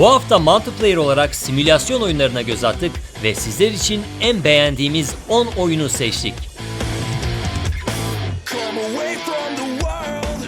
Bu hafta multiplayer olarak simülasyon oyunlarına göz attık ve sizler için en beğendiğimiz 10 oyunu seçtik.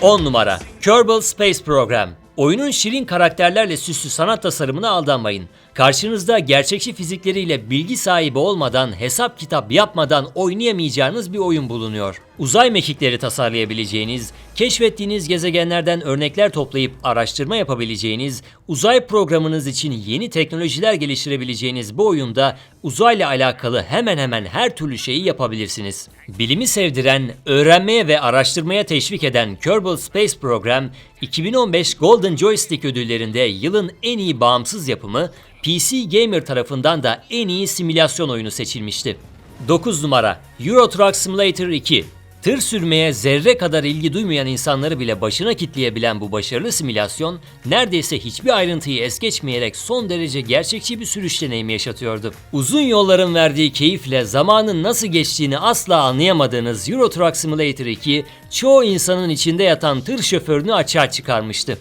10 numara Kerbal Space Program Oyunun şirin karakterlerle süslü sanat tasarımına aldanmayın. Karşınızda gerçekçi fizikleriyle bilgi sahibi olmadan, hesap kitap yapmadan oynayamayacağınız bir oyun bulunuyor. Uzay mekikleri tasarlayabileceğiniz, keşfettiğiniz gezegenlerden örnekler toplayıp araştırma yapabileceğiniz, uzay programınız için yeni teknolojiler geliştirebileceğiniz bu oyunda uzayla alakalı hemen hemen her türlü şeyi yapabilirsiniz. Bilimi sevdiren, öğrenmeye ve araştırmaya teşvik eden Kerbal Space Program, 2015 Golden Joystick ödüllerinde yılın en iyi bağımsız yapımı, PC Gamer tarafından da en iyi simülasyon oyunu seçilmişti. 9 numara Euro Truck Simulator 2 Tır sürmeye zerre kadar ilgi duymayan insanları bile başına kitleyebilen bu başarılı simülasyon neredeyse hiçbir ayrıntıyı es geçmeyerek son derece gerçekçi bir sürüş deneyimi yaşatıyordu. Uzun yolların verdiği keyifle zamanın nasıl geçtiğini asla anlayamadığınız Euro Truck Simulator 2 çoğu insanın içinde yatan tır şoförünü açığa çıkarmıştı.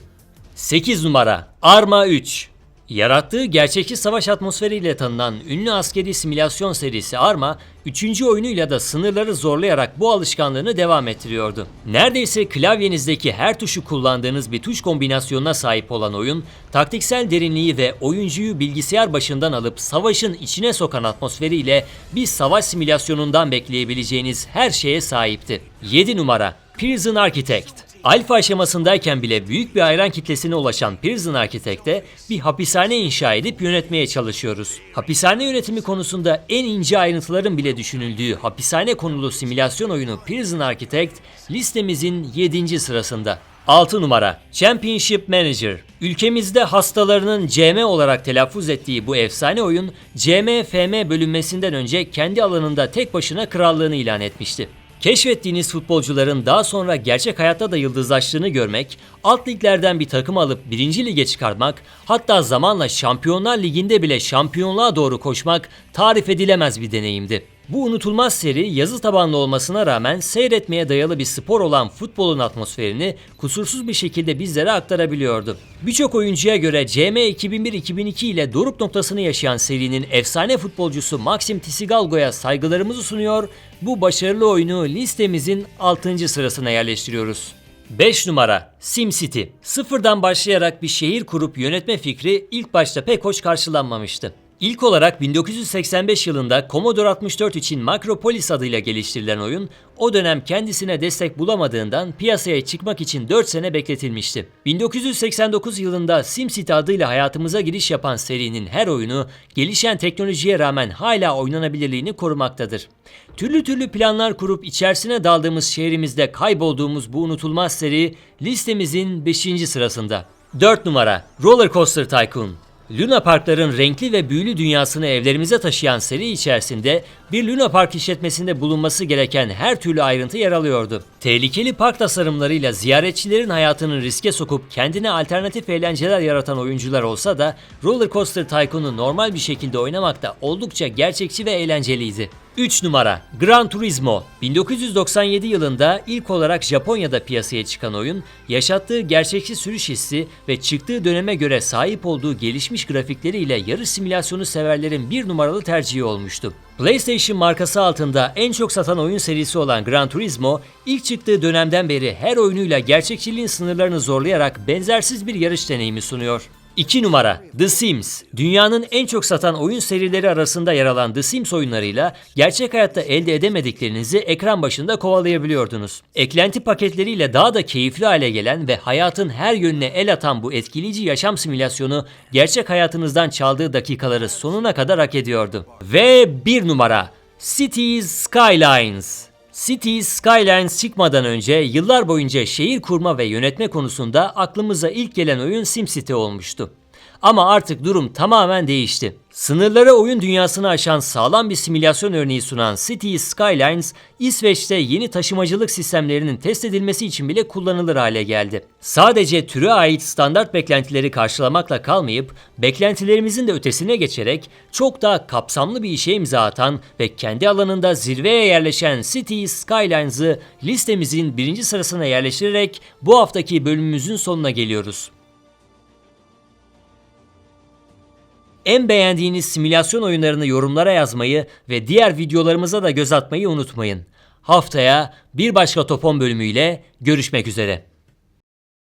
8 numara Arma 3 Yarattığı gerçekçi savaş atmosferiyle tanınan ünlü askeri simülasyon serisi Arma, 3. oyunuyla da sınırları zorlayarak bu alışkanlığını devam ettiriyordu. Neredeyse klavyenizdeki her tuşu kullandığınız bir tuş kombinasyonuna sahip olan oyun, taktiksel derinliği ve oyuncuyu bilgisayar başından alıp savaşın içine sokan atmosferiyle bir savaş simülasyonundan bekleyebileceğiniz her şeye sahipti. 7 numara Prison Architect Alfa aşamasındayken bile büyük bir hayran kitlesine ulaşan Prison Architect'te bir hapishane inşa edip yönetmeye çalışıyoruz. Hapishane yönetimi konusunda en ince ayrıntıların bile düşünüldüğü hapishane konulu simülasyon oyunu Prison Architect listemizin 7. sırasında. 6 numara Championship Manager. Ülkemizde hastalarının CM olarak telaffuz ettiği bu efsane oyun CM-FM bölünmesinden önce kendi alanında tek başına krallığını ilan etmişti. Keşfettiğiniz futbolcuların daha sonra gerçek hayatta da yıldızlaştığını görmek, alt liglerden bir takım alıp birinci lige çıkarmak, hatta zamanla Şampiyonlar Ligi'nde bile şampiyonluğa doğru koşmak tarif edilemez bir deneyimdi. Bu unutulmaz seri yazı tabanlı olmasına rağmen seyretmeye dayalı bir spor olan futbolun atmosferini kusursuz bir şekilde bizlere aktarabiliyordu. Birçok oyuncuya göre CM 2001-2002 ile doruk noktasını yaşayan serinin efsane futbolcusu Maxim Tisigalgo'ya saygılarımızı sunuyor, bu başarılı oyunu listemizin 6. sırasına yerleştiriyoruz. 5 numara SimCity. Sıfırdan başlayarak bir şehir kurup yönetme fikri ilk başta pek hoş karşılanmamıştı. İlk olarak 1985 yılında Commodore 64 için Macropolis adıyla geliştirilen oyun, o dönem kendisine destek bulamadığından piyasaya çıkmak için 4 sene bekletilmişti. 1989 yılında SimCity adıyla hayatımıza giriş yapan serinin her oyunu, gelişen teknolojiye rağmen hala oynanabilirliğini korumaktadır. Türlü türlü planlar kurup içerisine daldığımız şehrimizde kaybolduğumuz bu unutulmaz seri listemizin 5. sırasında. 4 numara Roller Coaster Tycoon Luna Parkların renkli ve büyülü dünyasını evlerimize taşıyan seri içerisinde bir Luna Park işletmesinde bulunması gereken her türlü ayrıntı yer alıyordu. Tehlikeli park tasarımlarıyla ziyaretçilerin hayatını riske sokup kendine alternatif eğlenceler yaratan oyuncular olsa da Roller Coaster Tycoon'u normal bir şekilde oynamakta oldukça gerçekçi ve eğlenceliydi. 3 numara Gran Turismo 1997 yılında ilk olarak Japonya'da piyasaya çıkan oyun, yaşattığı gerçekçi sürüş hissi ve çıktığı döneme göre sahip olduğu gelişmiş grafikleriyle yarış simülasyonu severlerin bir numaralı tercihi olmuştu. PlayStation markası altında en çok satan oyun serisi olan Gran Turismo, ilk çıktığı dönemden beri her oyunuyla gerçekçiliğin sınırlarını zorlayarak benzersiz bir yarış deneyimi sunuyor. 2 numara The Sims. Dünyanın en çok satan oyun serileri arasında yer alan The Sims oyunlarıyla gerçek hayatta elde edemediklerinizi ekran başında kovalayabiliyordunuz. Eklenti paketleriyle daha da keyifli hale gelen ve hayatın her yönüne el atan bu etkileyici yaşam simülasyonu gerçek hayatınızdan çaldığı dakikaları sonuna kadar hak ediyordu. Ve 1 numara Cities Skylines. Cities Skylines çıkmadan önce yıllar boyunca şehir kurma ve yönetme konusunda aklımıza ilk gelen oyun SimCity olmuştu. Ama artık durum tamamen değişti. Sınırları oyun dünyasını aşan sağlam bir simülasyon örneği sunan Cities Skylines, İsveç'te yeni taşımacılık sistemlerinin test edilmesi için bile kullanılır hale geldi. Sadece türe ait standart beklentileri karşılamakla kalmayıp, beklentilerimizin de ötesine geçerek çok daha kapsamlı bir işe imza atan ve kendi alanında zirveye yerleşen Cities Skylines'ı listemizin birinci sırasına yerleştirerek bu haftaki bölümümüzün sonuna geliyoruz. En beğendiğiniz simülasyon oyunlarını yorumlara yazmayı ve diğer videolarımıza da göz atmayı unutmayın. Haftaya bir başka Topon bölümüyle görüşmek üzere.